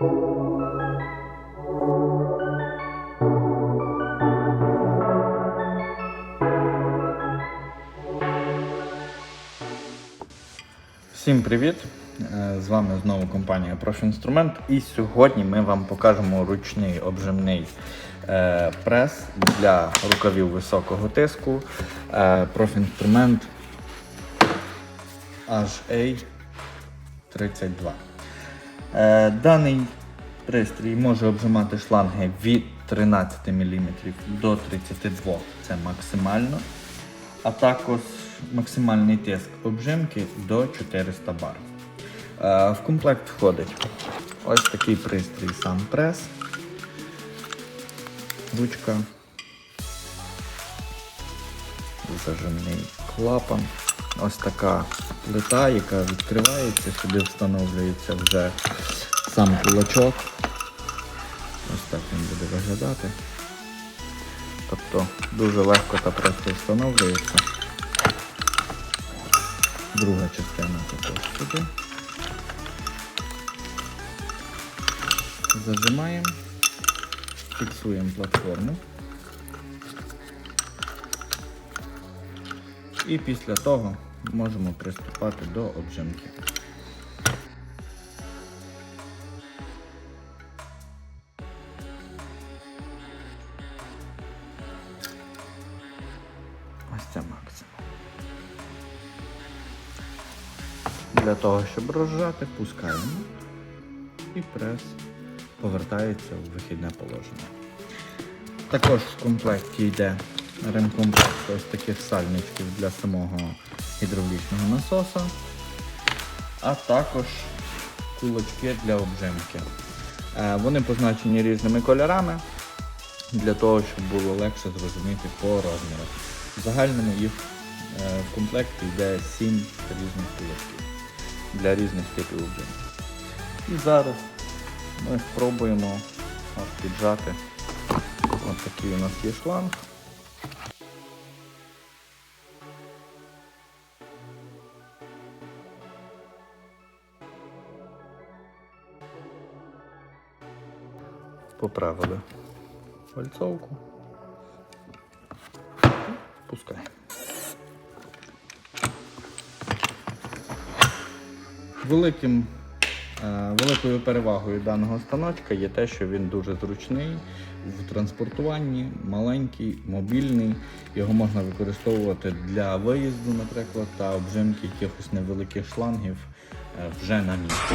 Всім привіт! Е, З вами знову компанія Профінструмент. І сьогодні ми вам покажемо ручний обжимний е, прес для рукавів високого тиску. Е, Профінструмент HA32. Е, Даний пристрій може обжимати шланги від 13 мм до 32 це максимально. А також максимальний тиск обжимки до 400 бар. Е, В комплект входить ось такий пристрій сам прес, ручка, зажимний клапан, ось така плита, яка відкривається, сюди встановлюється вже сам кулачок. Ось так він буде виглядати. Тобто дуже легко та просто встановлюється. Друга частина також сюди. Зажимаємо, фіксуємо платформу. І після того можемо приступати до обжимки. Ось це максимум. Для того, щоб розжати, пускаємо і прес повертається у вихідне положення. Також в комплекті йде ремкомплект ось таких сальничків для самого гідравлічного насоса, а також кулачки для обжимки. Е, Вони позначені різними кольорами для того, щоб було легше зрозуміти по розмірах. В загальному їх е, в комплекті йде 7 різних кулачків для різних типів обжимки. І зараз ми спробуємо піджати. Ось такий у нас є шланг. Поправили пальцовку. Пускай. Великим, е, великою перевагою даного станочка є те, що він дуже зручний в транспортуванні, маленький, мобільний. Його можна використовувати для виїзду, наприклад, та обжимки якихось невеликих шлангів е, вже на місці.